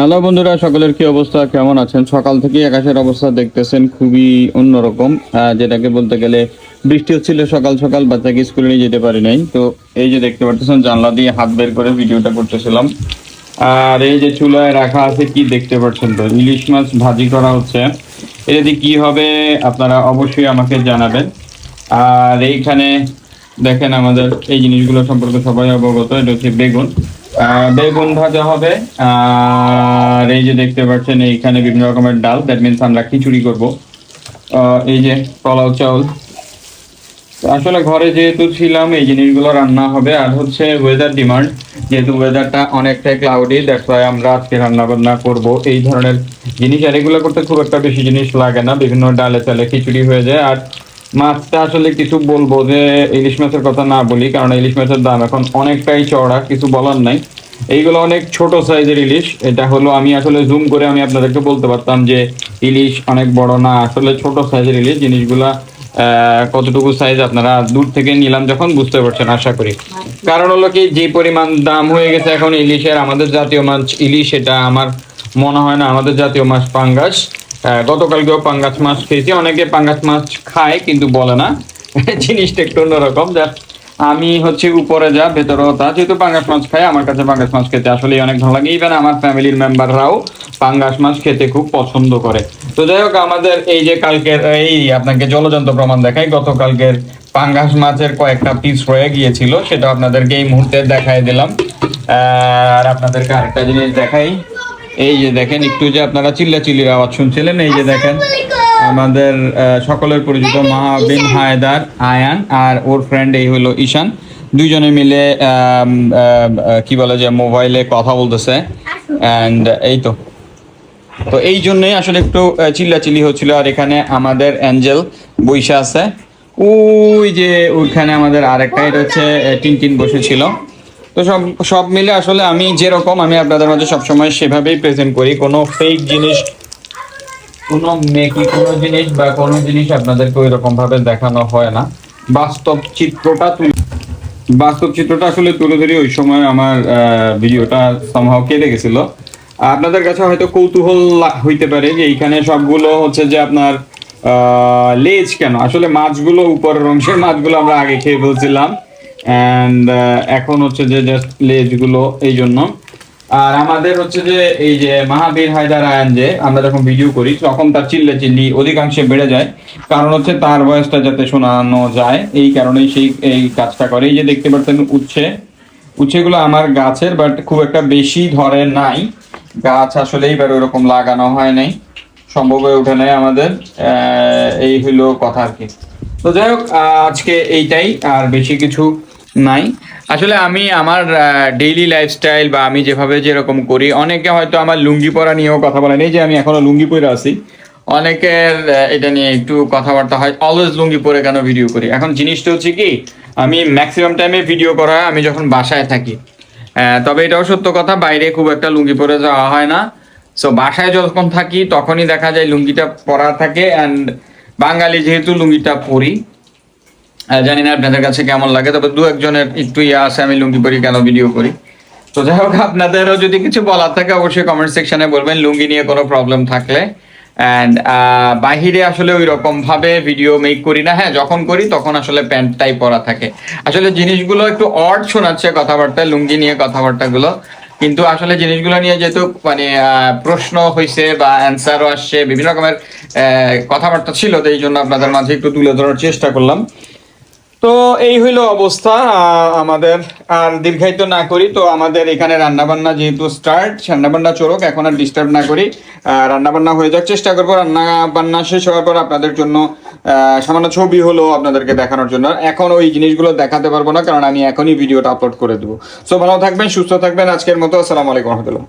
Hello বন্ধুরা, সকলের কি অবস্থা? কেমন আছেন? সকাল থেকে আকাশের অবস্থা দেখতেছেন খুবই অন্যরকম। যেটাকে বলতে গেলে বৃষ্টি হচ্ছিল সকাল সকাল, বাচ্চাকে স্কুলে নিয়ে যেতে পারি নাই। তো এই যে দেখতে পাচ্ছেন, জানলা দিয়ে হাত বের করে ভিডিওটা করতেছিলাম। আর এই যে চুলায় রাখা আছে, কি দেখতে পাচ্ছেন তো? ইলিশ মাছ ভাজি করা হচ্ছে। এটা দিয়ে কি হবে আপনারা অবশ্যই আমাকে জানাবেন। আর এইখানে দেখেন আমাদের এই জিনিসগুলো সম্পর্কে সবাই অবগত, এটা হচ্ছে বেগুন। বেগুন ভাজা হবে। আর এই যে দেখতে পাচ্ছেন, এইখানে বিভিন্ন রকমের ডাল। দ্যাট মিনস আমরা খিচুড়ি করব। এই যে পোলাও চাউল। আসলে ঘরে যেহেতু ছিলাম, এই জিনিসগুলো রান্না হবে। আর হচ্ছে ওয়েদার ডিমান্ড যেহেতু ওয়েদারটা অনেকটাই ক্লাউডি দ্যাটস ওয়াই আমরা আজকে রান্না বান্না করব। এই ধরনের জিনিস, আর এগুলো করতে খুব একটা বেশি জিনিস লাগে না। বিভিন্ন ডালে চালে খিচুড়ি হয়ে যায়। আর মাছটা আসলে কিছু বলব যে ইলিশ মাছের কথা না বলি, কারণ ইলিশ মাছের দাম এখন অনেকটাই চড়া কিছু বলার নাই। এইগুলো অনেক ছোট সাইজের ইলিশ, এটা হলো আমি আসলে জুম করে আমি আপনাদেরকে বলতে পারতাম যে ইলিশ অনেক বড় না, আসলে ছোট সাইজের ইলিশ, জিনিসগুলা কতটুকু সাইজ আপনারা দূর থেকে নিলাম যখন বুঝতে পারছেন, আশা করি। কারণ হলো কি, যে পরিমাণ দাম হয়ে গেছে এখন ইলিশের, আমাদের জাতীয় মাছ, ইলিশ, এটা আমার মনে হয় না, আমাদের জাতীয় মাছ, পাঙ্গাস। গতকালকেও পাঙ্গাস মাছ খেয়েছি। অনেকে পাঙ্গাস মাছ খায়, কিন্তু বলে না। জিনিসটা একটু অন্যরকম। যা আমি হচ্ছে উপরে যা, ভেতরেও তা। যেহেতু পাঙ্গাস মাছ খাই আমার কাছে পাঙ্গাস মাছ খেতে আসলে অনেক ভালো লাগে। ইভেন আমার ফ্যামিলির মেম্বাররাও পাঙ্গাস মাছ খেতে খুব পছন্দ করে। তো যাই হোক, আমাদের এই যে কালকের, এই আপনাকে জলযন্ত্র প্রমাণ দেখাই। গতকালকের পাঙ্গাস মাছের কয়েকটা পিস রয়ে গিয়েছিল, সেটা আপনাদেরকে এই মুহূর্তে দেখাই দিলাম। আর আপনাদেরকে আরেকটা জিনিস দেখাই। এই যে দেখেন, একটু যে আপনারা চিল্লা চিল্লির আওয়াজ শুনছিলেন, এই যে দেখেন, আমাদের সকলের পরিচিত মাহাবিন হায়দার, আয়ান, আর ওর ফ্রেন্ড এই হলো ঈশান। দুইজনে মিলে কি বলে যে মোবাইলে কথা বলতেছে। অ্যান্ড এই তো। তো এই জন্যই আসলে একটু চিল্লাচিল্লি হচ্ছিল। আর এখানে আমাদের অ্যাঞ্জেল বৈশা আছে। ওই যে ওইখানে আমাদের আরেকটা, এটা হচ্ছে টিনটিন বসেছিল। তো সব সব মিলে আসলে আমি যেরকম আমি আপনাদের মাঝে সবসময় সেভাবেই প্রেজেন্ট করি। কোনো ফেক জিনিস, কোনো মেকি কোনো জিনিস বা কোনো জিনিস আপনাদেরকে ওই রকম ভাবে দেখানো হয় না। বাস্তব চিত্রটা তুলে, বাস্তব চিত্রটা আসলে তুলে ধরি, ওই সময় আমার ভিডিওটা সম্ভব কেটে গেছিল। আপনাদের কাছে হয়তো কৌতূহল হইতে পারে যে এইখানে সবগুলো হচ্ছে যে আপনার লেজ কেন? আসলে মাছগুলো, উপরের অংশের মাছগুলো আমরা আগে খেয়ে ফেলছিলাম। অ্যান্ড এখন হচ্ছে যে জাস্ট লেজগুলো এই জন্য। আর আমাদের হচ্ছে যে এই যে মহাবীর হায়দার আয়ান যে আমরা যখন ভিডিও করি, তখন তার চিল্লে চিল্লি অধিকাংশে বেড়ে যায়। কারণ হচ্ছে তার বয়সটা যাতে শোনানো যায়, এই কারণেই সেই, এই কাজটা করে। এই যে দেখতে পাচ্ছেন উচ্ছে, উচ্ছেগুলো আমার গাছের বাট খুব একটা বেশি ধরে নাই। গাছ আসলে এইবার ওরকম লাগানো হয় নাই। সম্ভব হয়ে ওঠে নাই আমাদের। এই হইল কথা আর কি। তো যাই হোক, আজকে এইটাই। আর বেশি কিছু নাই। আসলে আমি আমার ডেইলি লাইফস্টাইল বা আমি যেভাবে যেরকম করি, অনেকে হয়তো আমার লুঙ্গি পরা নিয়েও কথা বলেন এই যে আমি এখনও লুঙ্গি পরে আছি। অনেকের এটা নিয়ে একটু কথাবার্তা হয় অলওয়েজ লুঙ্গি পরে কেন ভিডিও করি? এখন জিনিসটা হচ্ছে কি, আমি ম্যাক্সিমাম টাইমে ভিডিও করা হয়, আমি যখন বাসায় থাকি। তবে এটাও সত্য কথা, বাইরে খুব একটা লুঙ্গি পরে যাওয়া হয় না। সো বাসায় যখন থাকি, তখনই দেখা যায় লুঙ্গিটা পরা থাকে অ্যান্ড বাঙালি যেহেতু লুঙ্গিটা পরি জানি না আপনাদের কাছে কেমন লাগে, তবে দু একজনের একটু ইয়ে আছে, আমি লুঙ্গি পরি কেন ভিডিও করি। তো যাই হোক, আপনাদেরও যদি কিছু বলার থাকে, অবশ্যই কমেন্ট সেকশনে বলবেন, লুঙ্গি নিয়ে কোনো প্রবলেম থাকলে। অ্যান্ড বাহিরে আসলে ওই রকম ভাবে ভিডিও মেক করি না। হ্যাঁ যখন করি, তখন আসলে প্যান্টটাই পরা থাকে। আসলে জিনিসগুলো একটু অড শোনাচ্ছে কথাবার্তা, লুঙ্গি নিয়ে কথাবার্তাগুলো। কিন্তু আসলে জিনিসগুলো নিয়ে যেহেতু মানে প্রশ্ন হয়েছে বা অ্যান্সারও আসছে, বিভিন্ন রকমের কথাবার্তা ছিল, তো এই জন্য আপনাদের মাঝে একটু তুলে ধরার চেষ্টা করলাম। তো এই হইল অবস্থা আমাদের। আর দীর্ঘায়িত না করি, তো আমাদের এখানে রান্নাবান্না যেহেতু স্টার্ট রান্নাবান্না চোরক এখন আর ডিস্টার্ব না করি। রান্নাবান্না হয়ে যাওয়ার চেষ্টা করব রান্না বান্না শেষ হওয়ার পর আপনাদের জন্য সামান্য ছবি হলো আপনাদেরকে দেখানোর জন্য। এখন ওই জিনিসগুলো দেখাতে পারব না, কারণ আমি এখনই ভিডিওটা আপলোড করে দেবো। সো ভালো থাকবেন, সুস্থ থাকবেন, আজকের মতো, আসসালামু আলাইকুম, রহমতুল্লাহ।